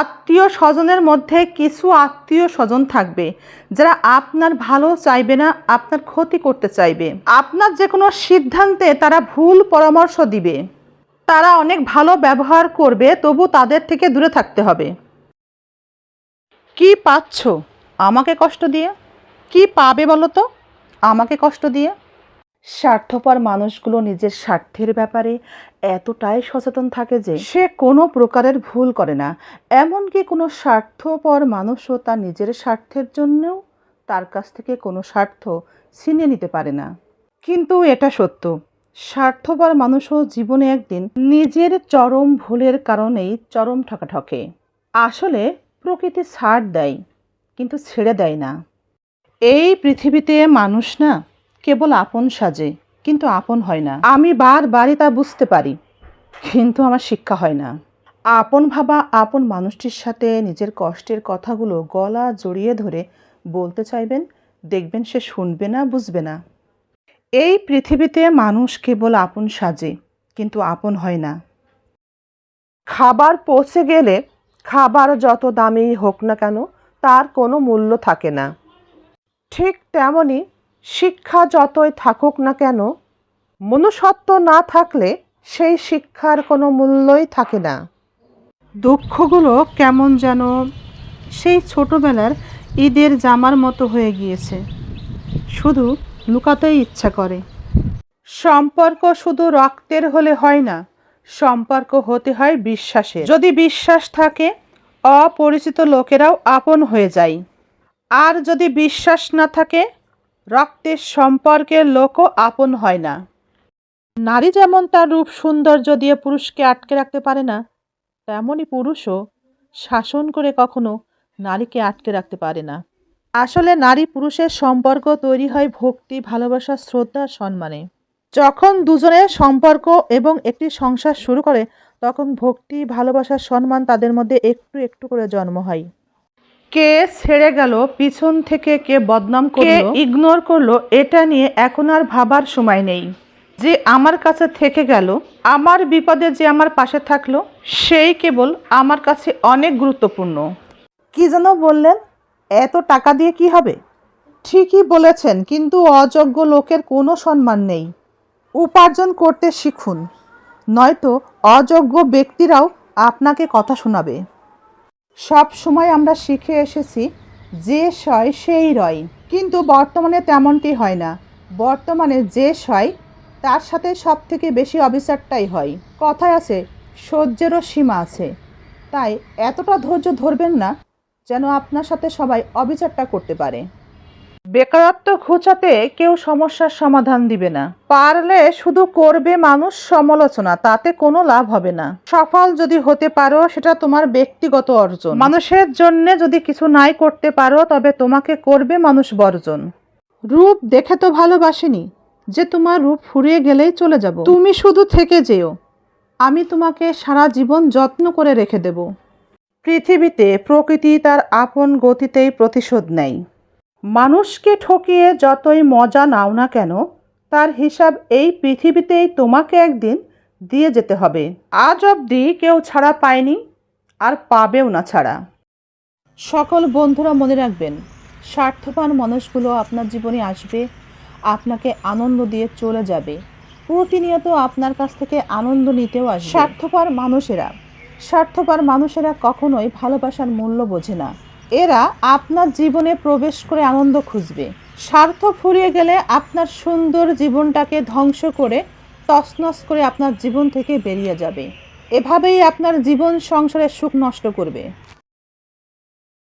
আত্মীয় স্বজনের মধ্যে কিছু আত্মীয় স্বজন থাকবে, যারা আপনার ভালো চাইবে না, আপনার ক্ষতি করতে চাইবে। আপনার যে কোনো সিদ্ধান্তে তারা ভুল পরামর্শ দিবে। তারা অনেক ভালো ব্যবহার করবে, তবু তাদের থেকে দূরে থাকতে হবে। কি পাচ্ছ? আমাকে কষ্ট দিয়ে? কি পাবে বলো তো? আমাকে কষ্ট দিয়ে? স্বার্থপর মানুষগুলো নিজের স্বার্থের ব্যাপারে এতটাই সচেতন থাকে যে সে কোনো প্রকারের ভুল করে না। এমনকি কোনো স্বার্থপর মানুষও তার নিজের স্বার্থের জন্যও তার কাছ থেকে কোনো স্বার্থ ছিনিয়ে নিতে পারে না। কিন্তু এটা সত্য। স্বার্থপর মানুষও জীবনে একদিন নিজের চরম ভুলের কারণেই চরম ঠকাঠকে আসলে প্রকৃতি ছাড় দেয়, কিন্তু ছেড়ে দেয় না। এই পৃথিবীতে মানুষ না কেবল আপন সাজে, কিন্তু আপন হয় না। আমি বারবারই তা বুঝতে পারি, কিন্তু আমার শিক্ষা হয় না। আপন ভাবা, আপন মানুষটির সাথে নিজের কষ্টের কথাগুলো গলা জড়িয়ে ধরে বলতে চাইবেন, দেখবেন সে শুনবে না, বুঝবে না। এই পৃথিবীতে মানুষ কেবল আপন সাজে, কিন্তু আপন হয় না। খাবার পৌঁছে গেলে খাবার যত দামেই হোক না কেন, তার কোনো মূল্য থাকে না। ঠিক তেমনই শিক্ষা যতই থাকুক না কেন, মনুষ্যত্ব না থাকলে সেই শিক্ষার কোনো মূল্যই থাকে না। দুঃখগুলো কেমন যেন সেই ছোটবেলার ঈদের জামার মতো হয়ে গিয়েছে। শুধু লুকাতেই ইচ্ছা করে। সম্পর্ক শুধু রক্তের হলে হয় না, সম্পর্ক হতে হয় বিশ্বাসে যদি বিশ্বাস থাকে, অপরিচিত লোকেরাও আপন হয়ে যায়। আর যদি বিশ্বাস না থাকে রক্তের সম্পর্কের লোকও আপন হয় না। নারী যেমন তার রূপ সৌন্দর্য দিয়ে পুরুষকে আটকে রাখতে পারে না তেমনই পুরুষও শাসন করে কখনো নারীকে আটকে রাখতে পারে না। আসলে নারী পুরুষের সম্পর্ক তৈরি হয় ভক্তি, ভালোবাসা, শ্রদ্ধা, সম্মানে। যখন দুজনের সম্পর্ক এবং একটি সংসার শুরু করে, তখন ভক্তি, ভালোবাসা, সম্মান তাদের মধ্যে একটু একটু করে জন্ম হয়। কে ছেড়ে গেল পিছন থেকে কে বদনাম করল? ইগনোর করল এটা নিয়ে এখন আর ভাবার সময় নেই। যে আমার কাছে থেকে গেল আমার বিপদে যে আমার পাশে থাকল সেই কেবল আমার কাছে অনেক গুরুত্বপূর্ণ। কি যেন বললেন? এত টাকা দিয়ে কি হবে? ঠিকই বলেছেন কিন্তু অযোগ্য লোকের কোনো সম্মান নেই। উপার্জন করতে শিখুন। নয়তো অযোগ্য ব্যক্তিরাও আপনাকে কথা শোনাবে। সব সময় আমরা শিখে এসেছি যে সয় সেই রয়। কিন্তু বর্তমানে তেমনটি হয় না। বর্তমানে যে সয়, তার সাথে সব থেকে বেশি অবিচারটাই হয়। কথায় আছে, সহ্যেরও সীমা আছে। তাই এতটা ধৈর্য ধরবেন না যেন আপনার সাথে সবাই অবিচারটা করতে পারে। বেকারত্ব ঘোচাতে কেউ সমস্যার সমাধান দিবে না। পারলে শুধু করবে মানুষ সমালোচনা, তাতে কোনো লাভ হবে না। সফল যদি হতে পারো, সেটা তোমার ব্যক্তিগত অর্জন। মানুষের জন্য যদি কিছু নাই করতে পারো, তবে তোমাকে করবে মানুষ বর্জন। রূপ দেখে তো ভালোবাসিনি, যে তোমার রূপ ফুরিয়ে গেলেই চলে যাব। তুমি শুধু থেকে যেও, আমি তোমাকে সারা জীবন যত্ন করে রেখে দেব। পৃথিবীতে প্রকৃতি তার আপন গতিতেই প্রতিশোধ নেয়। মানুষকে ঠকিয়ে যতই মজা নাও না কেন, তার হিসাব এই পৃথিবীতেই তোমাকে একদিন দিয়ে যেতে হবে। আজ অবধি কেউ ছাড়া পায়নি, আর পাবেও না ছাড়া। সকল বন্ধুরা মনে রাখবেন স্বার্থবান মানুষগুলো আপনার জীবনে আসবে, আপনাকে আনন্দ দিয়ে চলে যাবে। প্রতিনিয়ত আপনার কাছ থেকে আনন্দ নিতেও আসবে। স্বার্থপর মানুষেরা স্বার্থপর মানুষেরা কখনোই ভালোবাসার মূল্য বোঝে না। এরা আপনার জীবনে প্রবেশ করে আনন্দ খুঁজবে। স্বার্থ ফুরিয়ে গেলে আপনার সুন্দর জীবনটাকে ধ্বংস করে, তছনছ করে আপনার জীবন থেকে বেরিয়ে যাবে। এভাবেই আপনার জীবন সংসারের সুখ নষ্ট করবে।